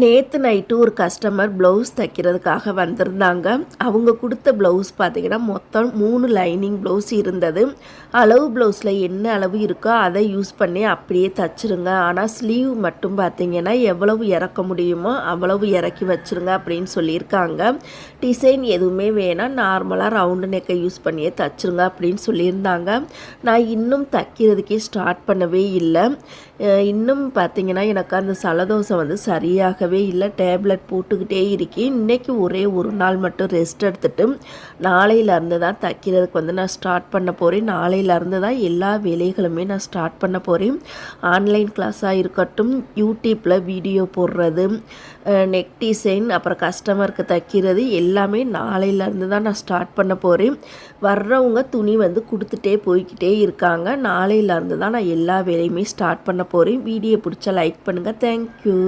நேற்று நைட்டு ஒரு customer blouse தைக்கிறதுக்காக வந்திருந்தாங்க. அவங்க கொடுத்த ப்ளவுஸ் பார்த்திங்கன்னா மொத்தம் மூணு லைனிங் ப்ளவுஸ் இருந்தது. அளவு ப்ளவுஸில் என்ன அளவு இருக்கோ அதை யூஸ் பண்ணி அப்படியே தைச்சிருங்க. ஆனால் ஸ்லீவ் மட்டும் பார்த்திங்கன்னா எவ்வளவு இறக்க முடியுமோ அவ்வளவு இறக்கி வச்சுருங்க அப்படின்னு சொல்லியிருக்காங்க. டிசைன் எதுவுமே வேணாம். நார்மலாக ரவுண்டு நெக்கை யூஸ் பண்ணியே தைச்சிருங்க அப்படின்னு சொல்லியிருந்தாங்க. நான் இன்னும் தைக்கிறதுக்கே ஸ்டார்ட் பண்ணவே இல்லை. இன்னும் பார்த்திங்கன்னா எனக்கு அந்த சலதோசை வந்து சரியாக பார்க்கவே இல்லை. டேப்லெட் போட்டுக்கிட்டே இருக்கேன். இன்றைக்கி ஒரே ஒரு நாள் மட்டும் ரெஸ்ட் எடுத்துகிட்டு நாளையிலேருந்து தான் தைக்கிறதுக்கு வந்து நான் ஸ்டார்ட் பண்ண போகிறேன் நாளையிலேருந்து தான் எல்லா வேலைகளுமே நான் ஸ்டார்ட் பண்ண போகிறேன் ஆன்லைன் கிளாஸாக இருக்கட்டும் யூடியூப்பில் வீடியோ போடுறது நெக் டிசைன் அப்புறம் கஸ்டமருக்கு தைக்கிறது எல்லாமே நாளையிலேருந்து தான் நான் ஸ்டார்ட் பண்ண போகிறேன் வர்றவங்க துணி வந்து கொடுத்துட்டே போய்கிட்டே இருக்காங்க. நாளையிலேருந்து தான் நான் எல்லா வேலையுமே ஸ்டார்ட் பண்ண போகிறேன் வீடியோ பிடிச்சா லைக் பண்ணுங்கள் தேங்க்யூ